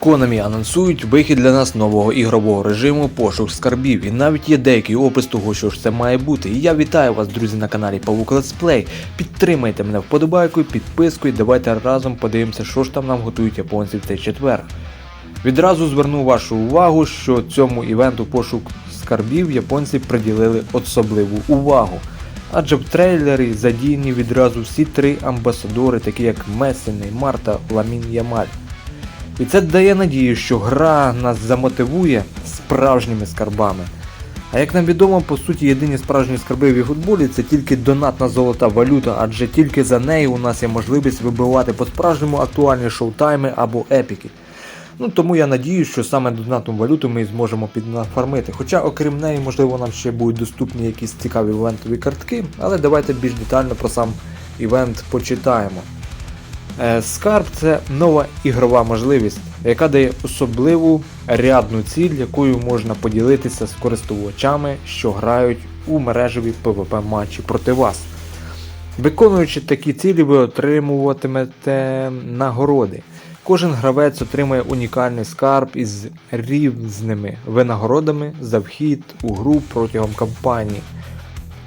Konami анонсують вихід для нас нового ігрового режиму пошук скарбів, і навіть є деякий опис того, що ж це має бути. І я вітаю вас, друзі, на каналі Павук Летсплей. Підтримайте мене вподобайкою, підпискою, давайте разом подивимося, що ж там нам готують японці в цей четвер. Відразу зверну вашу увагу, що цьому івенту пошук скарбів японці приділили особливу увагу. Адже в трейлері задіяні відразу всі три амбасадори, такі як Месі, Неймар та Ламін Ямаль. І це дає надію, що гра нас замотивує справжніми скарбами. А як нам відомо, по суті, єдині справжні скарби в футболі це тільки донатна золота валюта, адже тільки за нею у нас є можливість вибивати по-справжньому актуальні шоутайми або епіки. Ну тому я надіюсь, що саме донатну валюту ми зможемо піднафармити. Хоча, окрім неї, можливо, нам ще будуть доступні якісь цікаві івентові картки, але давайте більш детально про сам івент почитаємо. Е, Скарб це нова ігрова можливість, яка дає особливу рядну ціль, якою можна поділитися з користувачами, що грають у мережеві PvP матчі проти вас. Виконуючи такі цілі, ви отримуватимете нагороди. Кожен гравець отримує унікальний скарб із різними винагородами за вхід у гру протягом кампанії.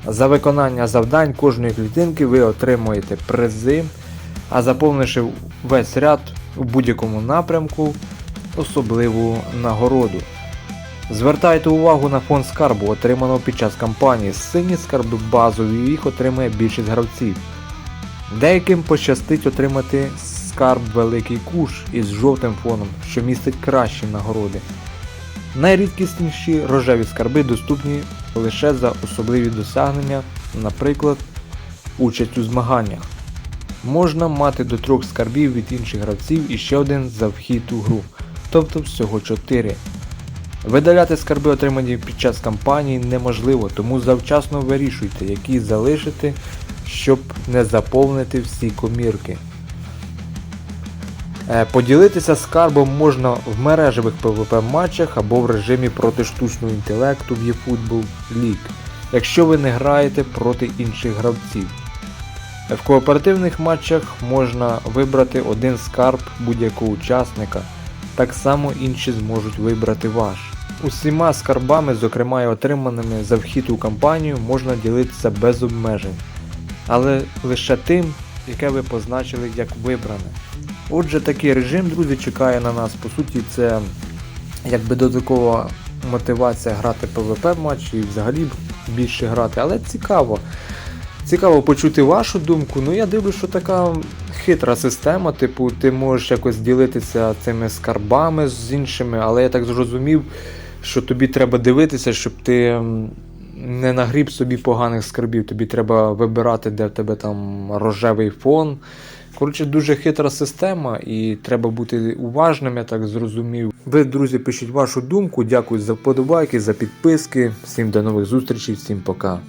За виконання завдань кожної клітинки ви отримуєте призи, а заповнивши весь ряд у будь-якому напрямку особливу нагороду. Звертайте увагу на фонд скарбу, отриманого під час кампанії. Сині скарби базові, їх отримує більшість гравців. Деяким пощастить отримати скарб Великий Куш із жовтим фоном, що містить кращі нагороди. Найрідкісніші рожеві скарби доступні лише за особливі досягнення, наприклад, участь у змаганнях. Можна мати до трьох скарбів від інших гравців і ще один за вхід у гру, тобто всього 4. Видаляти скарби, отримані під час кампанії, неможливо, тому завчасно вирішуйте, які залишити, щоб не заповнити всі комірки. Е, Поділитися скарбом можна в мережевих PvP матчах або в режимі проти штучного інтелекту в eFootball League, якщо ви не граєте проти інших гравців. В кооперативних матчах можна вибрати один скарб будь-якого учасника, так само інші зможуть вибрати ваш. Усіма скарбами, зокрема і отриманими за вхід у кампанію, можна ділитися без обмежень, але лише тим, яке ви позначили як вибране. Отже, такий режим, друзі, чекає на нас. По суті, це якби додаткова мотивація грати PvP матчі і взагалі більше грати, але цікаво. Цікаво почути вашу думку. Ну я дивлюсь, що така хитра система, типу, ти можеш якось ділитися цими скарбами з іншими, але я так зрозумів, що тобі треба дивитися, щоб ти не нагріб собі поганих скарбів. Тобі треба вибирати, де в тебе там рожевий фон. Коротше, дуже хитра система, і треба бути уважним, я так зрозумів. Ви, друзі, пишіть вашу думку. Дякую за вподобайки, за підписки. Всім до нових зустрічей, всім пока.